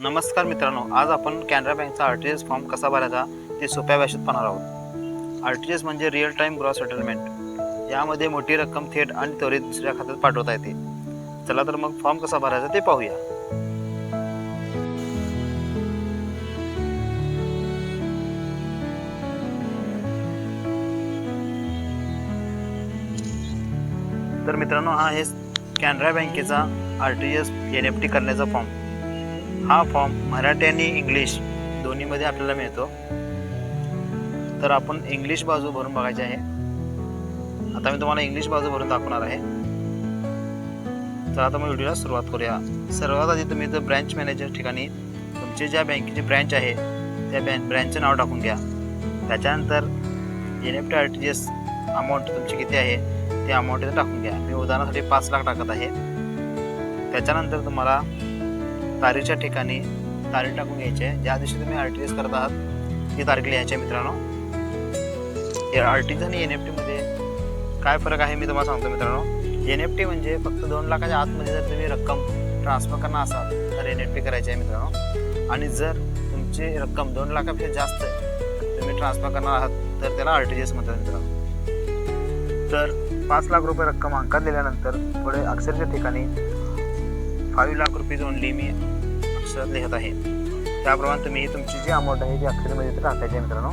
नमस्कार मित्रांनो आज आपण कॅनरा बँकचा आर टी एस फॉर्म कसा भरायचा ते सोप्या भाषेत पाहणार आहोत. आर टी एस म्हणजे रिअल टाईम ग्रॉस सेटलमेंट यामध्ये मोठी रक्कम थेट आणि त्वरित दुसऱ्या खात्यात पाठवता येते. चला तर मग फॉर्म कसा भरायचा ते पाहूया. तर मित्रांनो हा आहे कॅनरा बँकेचा R T S N F T करण्याचा फॉर्म. हा फॉर्म मराठी आणि इंग्लिश दोन्हीमध्ये आपल्याला मिळतो. तर आपण इंग्लिश बाजू भरून बघायची आहे. आता मी तुम्हाला इंग्लिश बाजू भरून दाखवणार आहे. तर आता मग व्हिडिओला सुरुवात करूया. सर्वात आधी तुम्ही जर ब्रँच मॅनेजर ठिकाणी तुमची ज्या बँकेची ब्रँच आहे त्या बँक ब्रँचचं नाव टाकून घ्या. त्याच्यानंतर N F T R T S amount तुमची किती आहे ते अमाऊंट टाकून घ्या. मी उदाहरणासाठी पाच लाख टाकत आहे. त्याच्यानंतर तुम्हाला तारीखच्या ठिकाणी तारीख टाकून घ्यायची. आहे ज्या दिवशी तुम्ही आर टी एस करत आहात ती तारीख लिहायची आहे मित्रांनो. आर टी एस आणि एन एफ टीमध्ये काय फरक आहे मी तुम्हाला सांगतो मित्रांनो. एन एफ टी म्हणजे फक्त दोन लाखाच्या आतमध्ये जर तुम्ही रक्कम ट्रान्सफर करणार असाल तर एन एफ टी करायची आहे मित्रांनो. आणि जर तुमची रक्कम दोन लाखापेक्षा जास्त तुम्ही ट्रान्सफर करणार आहात तर त्याला आर टी एस म्हणतात मित्रांनो. तर पाच लाख रुपये रक्कम अंकात दिल्यानंतर पुढे अक्षरच्या ठिकाणी फाईव्ह लाख रुपीज ओनली मी अक्षरात लिहित आहे. त्याप्रमाणे तुम्ही ही तुमची जी अमाऊंट आहे ती अक्षरमध्ये इथे टाकायची आहे मित्रांनो.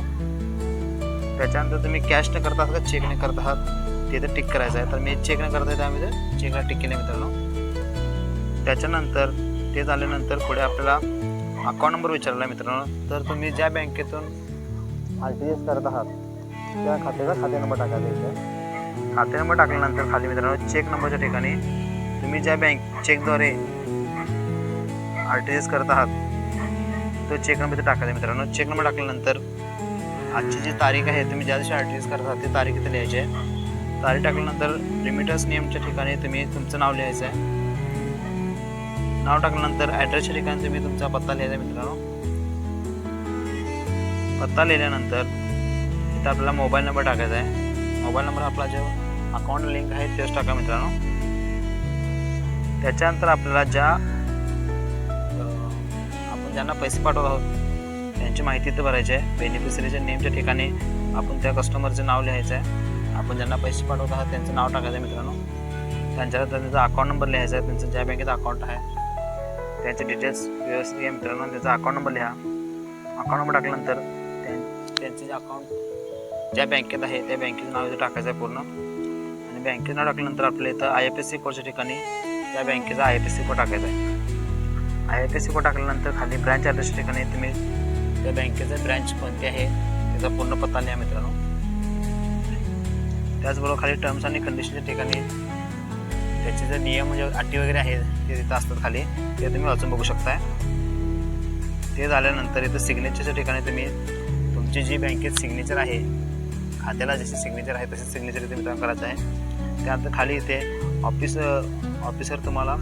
त्याच्यानंतर तुम्ही कॅश न करता आहात का चेक न करता आहात ते तर टिक करायचं आहे. तर मी चेक न करता आहे त्यामध्ये चेकला टिक केलं मित्रांनो. त्याच्यानंतर ते झाल्यानंतर पुढे आपल्याला अकाउंट नंबर विचारला आहे मित्रांनो. तर तुम्ही ज्या बँकेतून आर टी एस करत आहात त्या खात्याचा खाते नंबर टाकायचा इथे खाते नंबर टाकल्यानंतर खाली मित्रांनो चेक नंबरच्या ठिकाणी तुम्ही ज्या बँक चेकद्वारे आर टी एस करत आहात तो चेक नंबर टाकायचा मित्रांनो. चेक नंबर टाकल्यानंतर आजची जी तारीख आहे तुम्ही ज्या दिवशी आर टी एस करत आहात ती तारीख इथे लिहायची आहे. तारीख टाकल्यानंतर रिमिटन्स नेमच्या ठिकाणी तुम्ही तुमचं नाव लिहायचं आहे. नाव टाकल्यानंतर ॲड्रेसच्या ठिकाणी तुम्ही तुमचा पत्ता लिहायचा आहे मित्रांनो. पत्ता लिहिल्यानंतर इथं आपल्याला मोबाईल नंबर टाकायचा आहे. मोबाईल नंबर आपला जो अकाउंट लिंक आहे तेच टाका मित्रांनो. त्याच्यानंतर आपल्याला ज्या ज्यांना पैसे पाठवत आहोत त्यांची माहिती इथं भरायची आहे. बेनिफिशरीच्या नेमच्या ठिकाणी आपण त्या कस्टमरचं नाव लिहायचं आहे. आपण ज्यांना पैसे पाठवत आहात त्यांचं नाव टाकायचं आहे मित्रांनो. त्यांच्यावर त्यांचा अकाउंट नंबर लिहायचा आहे. त्यांचं ज्या बँकेचा अकाउंट आहे त्यांचे डिटेल्स व्यवस्थित घ्या मित्रांनो. त्यांचा अकाउंट नंबर लिहा. अकाउंट नंबर टाकल्यानंतर त्यां- त्यांचे जे अकाउंट ज्या बँकेत आहे त्या बँकेचं नाव इथं टाकायचं आहे पूर्ण. आणि बँकेचं नाव टाकल्यानंतर आपल्या इथं आय एफ एस सी कोडच्या ठिकाणी त्या बँकेचा I F S C code टाकायचा आहे. I F S C code टाकल्यानंतर खाली ब्रँच ॲड्रेस ठिकाणी तुम्ही त्या बँकेचं ब्रँच कोणती आहे त्याचा पूर्ण पत्ता लिहा मित्रांनो. त्याचबरोबर खाली टर्म्स आणि कंडिशनच्या ठिकाणी त्याचे जे नियम म्हणजे अटी वगैरे आहेत ते तिथं असतात खाली. ते तुम्ही वाचून बघू शकताय. ते झाल्यानंतर इथं सिग्नेचरच्या ठिकाणी तुम्ही तुमची जी बँकेत सिग्नेचर आहे खात्याला जसे सिग्नेचर आहे तसे सिग्नेचर इथे मित्रांनो करायचं आहे. त्यानंतर खाली इथे ऑफिस ऑफिसर तुम्हाला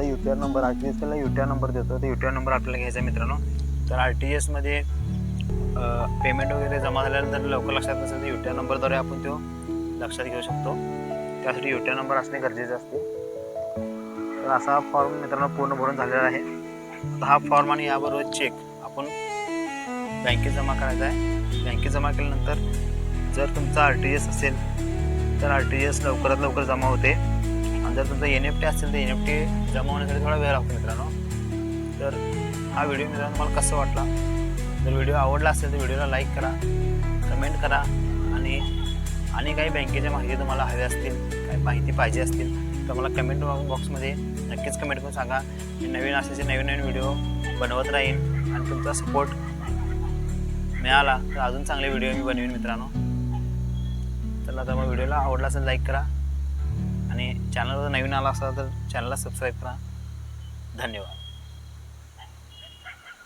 आपला U T R number R T S U T R number देतो. ते यू टी आर नंबर आपल्याला घ्यायचा आहे मित्रांनो. तर आर टी एसमध्ये पेमेंट वगैरे जमा झाल्यानंतर लवकर लक्षात नसेल तर यू टी आर नंबरद्वारे आपण तो लक्षात घेऊ शकतो. त्यासाठी यू टी आर नंबर असणे गरजेचे असते. तर असा फॉर्म मित्रांनो पूर्ण भरून झालेला आहे. हा फॉर्म आणि याबरोबर चेक आपण बँकेत जमा करायचा आहे. बँकेत जमा केल्यानंतर जर तुमचा आर टी एस असेल तर आर टी एस लवकरात लवकर जमा होते. आणि जर तुमचा एन एफ टी असेल तर एन एफ टी जमा होण्यासाठी थोडा वेळ लागतो मित्रांनो. तर हा व्हिडिओ मित्रांनो मला कसं वाटला? जर व्हिडिओ आवडला असेल तर व्हिडिओला लाईक करा कमेंट करा आणि आणि काही बँकेच्या माहिती तुम्हाला हव्या असतील काही माहिती पाहिजे असतील तर मला कमेंट बॉक्समध्ये नक्कीच कमेंट करून सांगा. मी नवीन असायचे नवीन नवीन व्हिडिओ बनवत राहीन आणि तुमचा सपोर्ट मिळाला तर अजून चांगले व्हिडिओ मी बनवीन मित्रांनो. चला तर मग व्हिडिओला आवडला असेल लाईक करा. आणि चॅनलवर नवीन आला असाल तर चॅनलला सबस्क्राईब करा. धन्यवाद.